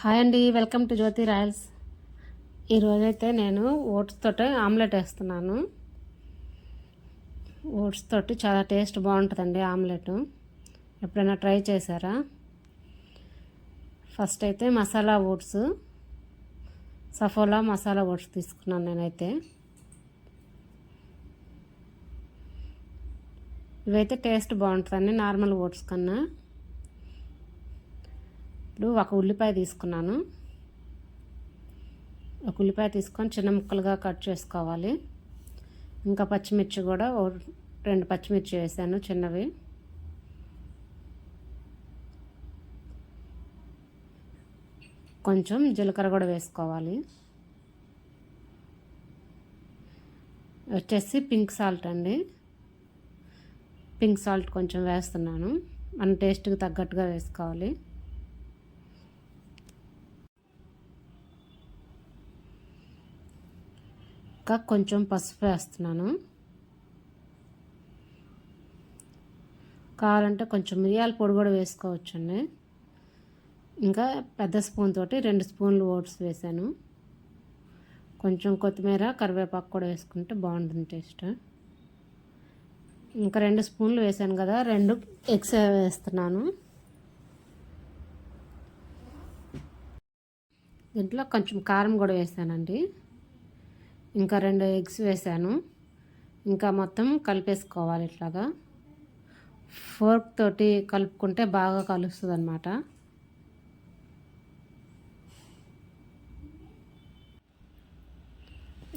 Hi అండి welcome to Jyothi Royals. ఈరోజైతే నేను ఓట్స్ తోటి ఆమ్లెట్ వేస్తున్నాను. ఓట్స్ తోటి చాలా టేస్ట్ బాగుంటుందండి ఆమ్లెట్. ఎప్పుడైనా ట్రై చేశారా? ఫస్ట్ అయితే masala oats Saffola masala oats తీసుకున్నాను నేనైతే. ఇవైతే టేస్ట్ బాగుంటుందండి నార్మల్ ఓట్స్ కన్నా. ఇప్పుడు ఒక ఉల్లిపాయ తీసుకున్నాను. ఒక ఉల్లిపాయ తీసుకొని చిన్న ముక్కలుగా కట్ చేసుకోవాలి. ఇంకా పచ్చిమిర్చి కూడా రెండు పచ్చిమిర్చి వేసాను చిన్నవి. కొంచెం జీలకర్ర కూడా వేసుకోవాలి. వచ్చేసి పింక్ సాల్ట్ అండి. పింక్ సాల్ట్ కొంచెం వేస్తున్నాను. మన టేస్ట్కి తగ్గట్టుగా వేసుకోవాలి. ఇంకా కొంచెం పసుపు వేస్తున్నాను. కావాలంటే కొంచెం మిరియాల పొడి కూడా వేసుకోవచ్చండి. ఇంకా పెద్ద స్పూన్ తోటి రెండు స్పూన్లు ఓట్స్ వేసాను. కొంచెం కొత్తిమీర కరివేపాకు కూడా వేసుకుంటే బాగుంటుంది టేస్ట్. ఇంకా రెండు స్పూన్లు వేసాను కదా రెండు ఎగ్స్ వేస్తున్నాను. దీంట్లో కొంచెం కారం కూడా వేసానండి. ఇంకా రెండు ఎగ్స్ వేసాను. ఇంకా మొత్తం కలిపేసుకోవాలి ఇట్లాగా. ఫోర్క్ తోటి కలుపుకుంటే బాగా కలుస్తుంది అనమాట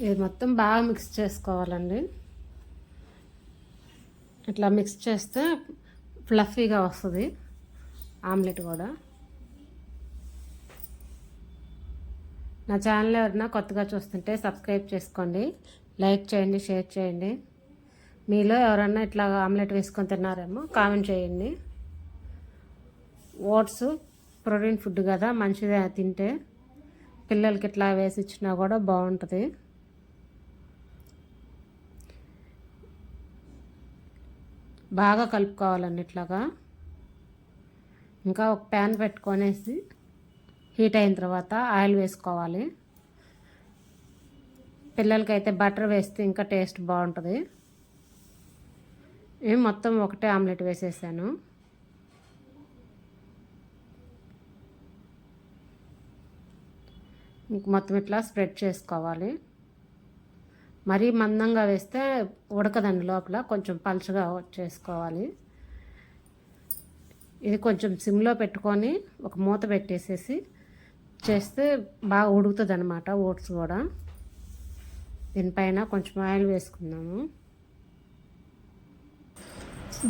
ఇది మొత్తం బాగా మిక్స్ చేసుకోవాలండి. ఇట్లా మిక్స్ చేస్తే ఫ్లఫీగా వస్తుంది. ఆమ్లెట్ కూడా. నా ఛానల్ ఎవరైనా కొత్తగా చూస్తుంటే సబ్స్క్రైబ్ చేసుకోండి. లైక్ చేయండి షేర్ చేయండి. మీలో ఎవరన్నా ఇట్లా ఆమ్లెట్ వేసుకొని తిన్నారేమో కామెంట్ చేయండి. ఓట్స్ ప్రోటీన్ ఫుడ్ కదా మంచిదే తింటే. పిల్లలకి ఇట్లా వేసి ఇచ్చినా కూడా బాగుంటుంది. బాగా కలుపుకోవాలండి ఇట్లాగా. ఇంకా ఒక ప్యాన్ పెట్టుకొనేసి హీట్ అయిన తర్వాత ఆయిల్ వేసుకోవాలి. పిల్లలకైతే బటర్ వేస్తే ఇంకా టేస్ట్ బాగుంటుంది. నేను మొత్తం ఒకటే ఆమ్లెట్ వేసేసాను. ఇంక మొత్తం ఇట్లా స్ప్రెడ్ చేసుకోవాలి. మరీ మందంగా వేస్తే ఉడకదండి లోపల కొంచెం పలుచగా చేసుకోవాలి. ఇది కొంచెం సిమ్లో పెట్టుకొని ఒక మూత పెట్టేసేసి చేస్తే బాగా ఉడుకుతుంది అనమాట ఓట్స్ కూడా. దీనిపైన కొంచెం ఆయిల్ వేసుకుందాము.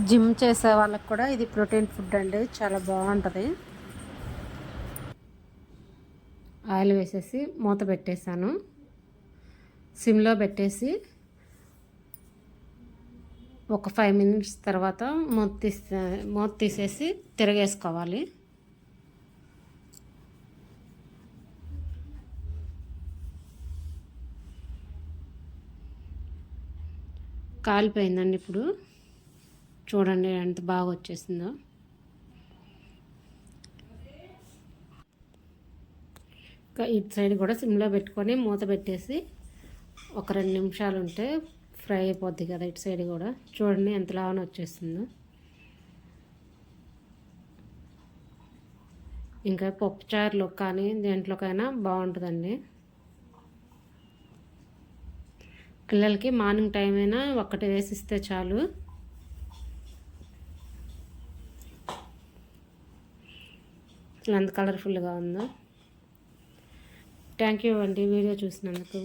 జిమ్ చేసే వాళ్ళకి కూడా ఇది ప్రోటీన్ ఫుడ్ అండి చాలా బాగుంటుంది. ఆయిల్ వేసేసి మూత పెట్టేశాను. సిమ్లో పెట్టేసి ఒక ఫైవ్ మినిట్స్ తర్వాత మూత తీసే మూత తీసేసి తిరగేసుకోవాలి. కాలిపోయిందండి ఇప్పుడు. చూడండి ఎంత బాగా వచ్చేసిందో. ఇంకా ఇటు సైడ్ కూడా సిమ్లో పెట్టుకొని మూత పెట్టేసి ఒక రెండు నిమిషాలు ఉంటే ఫ్రై అయిపోద్ది కదా ఇటు సైడ్ కూడా. చూడండి ఎంత లావన వచ్చేస్తుందో. ఇంకా పప్పుచారులో కానీ దేంట్లోకైనా బాగుంటుందండి. పిల్లలకి మార్నింగ్ టైం అయినా ఒక్కటి వేసిస్తే చాలు. ఎంత కలర్ఫుల్గా ఉందో? థ్యాంక్ యూ అండి వీడియో చూసినందుకు.